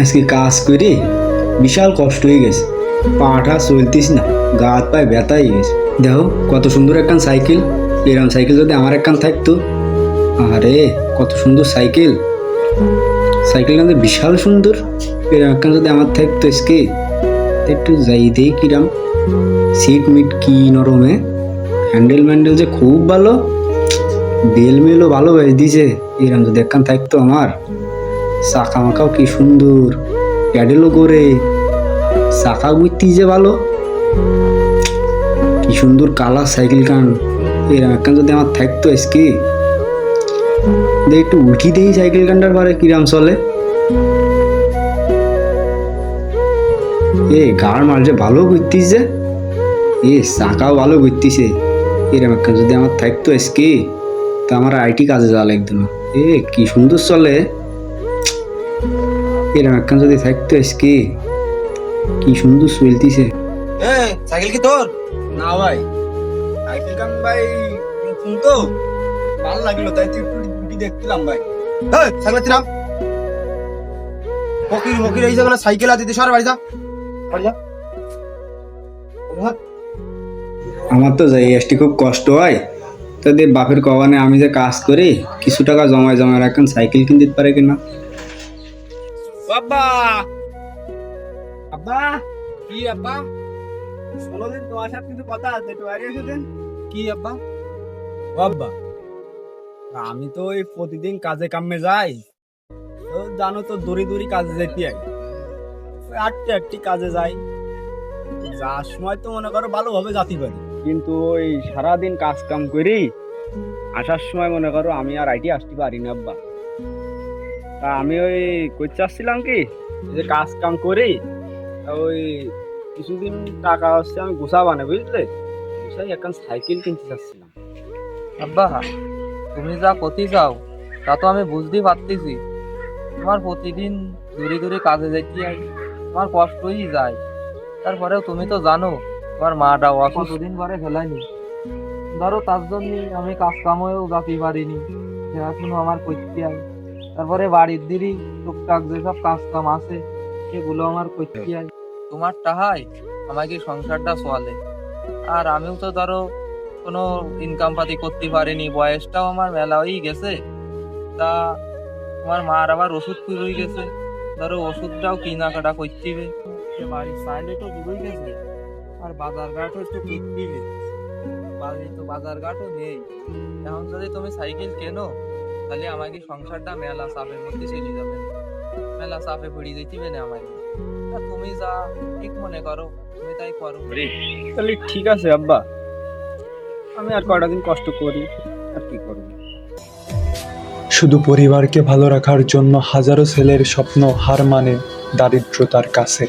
আজকে কাজ করে, বিশাল কষ্ট হয়ে গেছে। পাটা চলতিস না, গা হাত পায়ে ব্যথা হয়ে গেছে। দেখো, কত সুন্দর একখান সাইকেল। এরকম সাইকেল যদি আমার একখান থাকতো? আরে, কত সুন্দর সাইকেল। সাইকেলটা তো বিশাল সুন্দর। এরকম একখান যদি আমার থাকতো আজকে, একটু যাই দেই কিরাম। সিট মিট কি নরমে হ্যান্ডেল ম্যান্ডেল যে খুব ভালো। বেল মেলও ভালো দিছে। এরকম যদি একখান থাকতো আমার। চাকা মাকাও কি সুন্দর। প্যাডেলও করে চাকা বুঝতি যে ভালো। কি সুন্দর কালার সাইকেল কান। এরকম একখান যদি আমার থাকতো আজকে। একটু উঠি দেই সাইকেল কানটার পরে কিরাম চলে। এ, গাড় যে ভালো ঘুরতিস যে এ চাকাও ভালো ঘুরতিছে এরকম একখান যদি আমার থাকতো আজকে, তো আমার আইটি কাজে যাওয়া লাগতো না। এ, কি সুন্দর চলে। এরকম একখান যদি থাকতো আজকে কি সুন্দর এ সাইকেল কি তোর? না ভাই সাইকেল কান ভাই নতুন তো ভালো লাগল তাই তুই একটু দেখছিলাম ভাই। এই সাইকেল তিরাম ফকির মকির এই জায়গায় সাইকেল আদিতে সর বাড়ি যা। বাড়ি যা। আমার তো যাই আসতে খুব কষ্ট হয়। তো দে বাপের কবানে আমি যে কাজ করি কিছু টাকা জমায় জমায় রাখেন সাইকেল কিনতে পারে কিনা? বাবা। আব্বা। কি আব্বা? ষোলো দিন তোমার সাথে কিন্তু কথা আছে একটু বাইরে এসে দেন। কি আব্বা? বাবা আমি তো ওই প্রতিদিন কাজে কামে যাই। তো জানো তো দূরে দূরে কাজে যেতে ওই আটটি আটটি কাজে যাই। যাওয়ার সময় তো মনে করো ভালোভাবে যাতে পারি। কিন্তু ওই সারাদিন কাজ কাম করি আসার সময় মনে করো আমি আর আইটি আসতে পারি না আব্বা। তা আমি ওই করতে আসছিলাম কি যে কাজ কাম করি ওই কিছুদিন টাকা হচ্ছে আমি গুছাবানে বুঝলে? গুছাই এখন সাইকেল কিনতে চাচ্ছিলাম আব্বা, তুমি যা কতি যাও, তা তো আমি বুঝতেই পারতেছি। তোমার প্রতিদিন দূরে দূরে কাজে যাইতে তোমার কষ্টই যায়। তারপরেও তুমি তো জানো, তোমার মাটা অসুস্থ দিন পরে ফেলায়নি। ধরো তার জন্য আমি কাজ কামেও যাতে পারিনি সেরকম আমার করতে হয়। তারপরে বাড়ির দিরই টুকটাক যেসব কাজ কাম আছে সেগুলো আমার করতে হয়। তোমার টাহাই আমাকে সংসারটা চলে। আর আমিও তো ধরো কোনো ইনকাম পাতি করতে পারিনি বয়সটাও আমার মেলা হয়েই গেছে। তা তোমার মার আবার ওষুধ হয়ে গেছে। ধরো ওষুধটাও কেনাকাটা করতে হবে। সে বাড়ির চাইলে তো বুঝেই গেছে। আর বাজার ঘাটও একটু কিনতে হবে বাড়ি তো বাজার ঘাটও নেই। এখন যদি তুমি সাইকেল কেনো তাহলে আমাকে সংসারটা মেলা চাপের মধ্যে চলে যাবে মেলা চাপে পড়ে যেতে হবে না আমাকে তা তুমি যা ঠিক মনে করো তুমি তাই করো। তাহলে ঠিক আছে আব্বা। আমি আর কয়টা দিন কষ্ট করি আর কি করব? শুধু পরিবারকে ভালো রাখার জন্য হাজারো ছেলের স্বপ্ন হার মানে দারিদ্রতার কাছে।